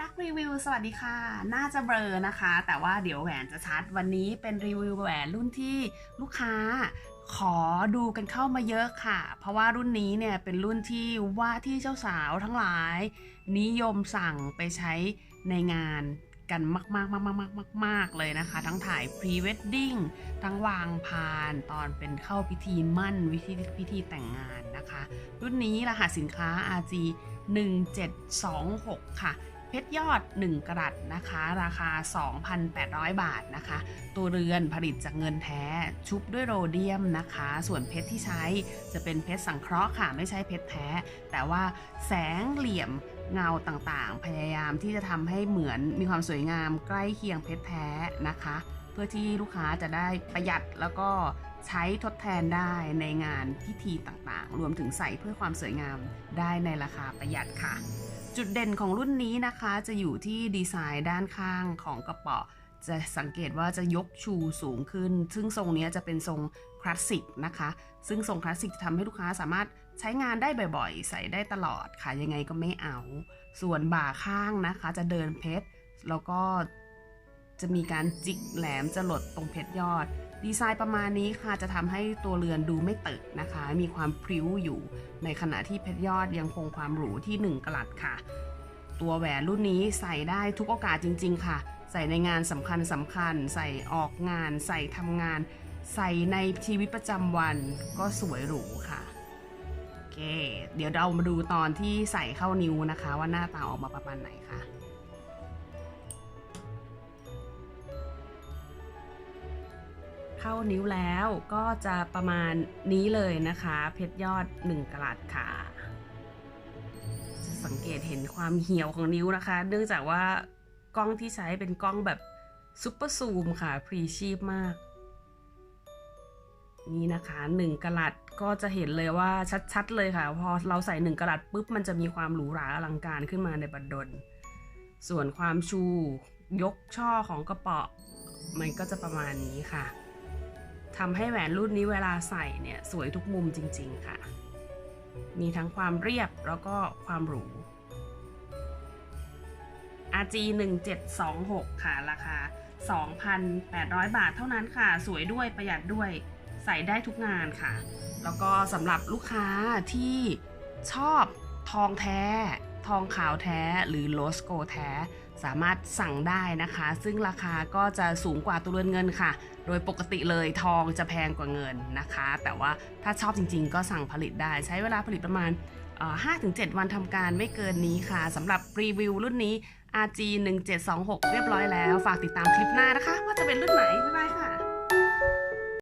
นักรีวิวสวัสดีค่ะ น่าจะเบลอนะคะ แต่ว่าเดี๋ยวแหวนจะชัดวันนี้เป็นรีวิวแหวนรุ่นที่ลูกค้าขอดูกันเข้ามาเยอะค่ะ เพราะว่ารุ่นนี้เนี่ยเป็นรุ่นที่ว่าที่เจ้าสาวทั้งหลาย นิยมสั่งไปใช้ในงานกันมากๆๆๆๆๆเลยนะคะ ทั้งถ่ายพรีเวดดิ้งทั้งวางพานตอนเป็นเข้าพิธีมั่นวิธีพิธีแต่งงานนะคะ รุ่นนี้รหัสสินค้า RG 1726 ค่ะ เพชรยอด 1 กรัตนะคะ ราคา 2,800 บาทนะคะ ตัวเรือนผลิตจากเงินแท้ ชุบด้วยโรเดียมนะคะ ส่วนเพชรที่ใช้จะเป็นเพชรสังเคราะห์ค่ะ ไม่ใช่เพชรแท้ แต่ว่าแสงเหลี่ยมเงาต่างๆ พยายามที่จะทำให้เหมือนมีความสวยงามใกล้เคียงเพชรแท้นะคะ เพื่อที่ลูกค้าจะได้ประหยัดแล้วก็ใช้ทดแทนได้ในงานพิธีต่างๆ รวมถึงใส่เพื่อความสวยงามได้ในราคาประหยัดค่ะ จุดเด่นของรุ่นนี้นะคะจะอยู่ที่ดีไซน์ด้านข้างของกระเป๋าจะสังเกตว่าจะยกชูสูงขึ้น ซึ่งทรงนี้จะเป็นทรงคลาสสิกนะคะ ซึ่งทรงคลาสสิกจะทำให้ลูกค้าสามารถใช้งานได้บ่อยๆ ใส่ได้ตลอดค่ะ ยังไงก็ไม่เอา ส่วนบ่าข้างนะคะจะเดินเพชร แล้วก็ จะมีการจิกแหลมจะหลดตรงเพชรยอด ดีไซน์ประมาณนี้ค่ะจะทำให้ตัวเรือนดูไม่เตึกนะคะ มีความพริ้วอยู่ ในขณะที่เพชรยอดยังคงความหรูที่ 1กลัดค่ะ ตัวแหวนรุ่นนี้ใส่ได้ทุกโอกาสจริง ๆ ค่ะ ใส่ในงานสำคัญสำคัญ ใส่ออกงาน ใส่ทำงาน ใส่ในชีวิตประจำวันก็สวยหรูค่ะโอเค เดี๋ยวเรามาดูตอนที่ใส่เข้านิ้วนะคะ ว่าหน้าตาออกมาประมาณไหนค่ะ เข้านิ้วแล้วก็จะประมาณนี้เลยนะคะ เพชรยอด 1กะลัดค่ะ จะสังเกตเห็นความเหี่ยวของนิ้วนะคะ เนื่องจากว่ากล้องที่ใช้เป็นกล้องแบบซุปเปอร์ซูมค่ะ พรีชีพมาก นี่นะคะ 1กะลัดก็จะเห็นเลยว่าชัดๆเลยค่ะ พอเราใส่ 1กะลัดปุ๊บมันจะมีความหรูหราอลังการขึ้นมาในบัดดล ส่วนความชูยกช่อของกระเป๋ามันก็จะประมาณนี้ค่ะ ทำให้แหวนรุ่นนี้เวลาใส่เนี่ยสวยทุกมุมจริง ๆ ค่ะ มีทั้งความเรียบแล้วก็ความหรู RG 1726 ค่ะ ราคา 2,800 บาทเท่านั้นค่ะ สวยด้วยประหยัดด้วยใส่ได้ทุกงานค่ะ แล้วก็สำหรับลูกค้าที่ชอบทองแท้ ทองขาวแท้หรือโลสโกแท้ สามารถสั่งได้นะคะ ซึ่งราคาก็จะสูงกว่าตัวเรือนเงินค่ะ โดยปกติเลยทองจะแพงกว่าเงินนะคะ แต่ว่าถ้าชอบจริงๆ ก็สั่งผลิตได้ ใช้เวลาผลิตประมาณ 5-7 วันทำการไม่เกินนี้ค่ะสำหรับรีวิวรุ่นนี้ RG 1726 เรียบร้อยแล้ว ฝากติดตามคลิปหน้านะคะ ว่าจะเป็นรุ่นไหน บ๊ายบายค่ะ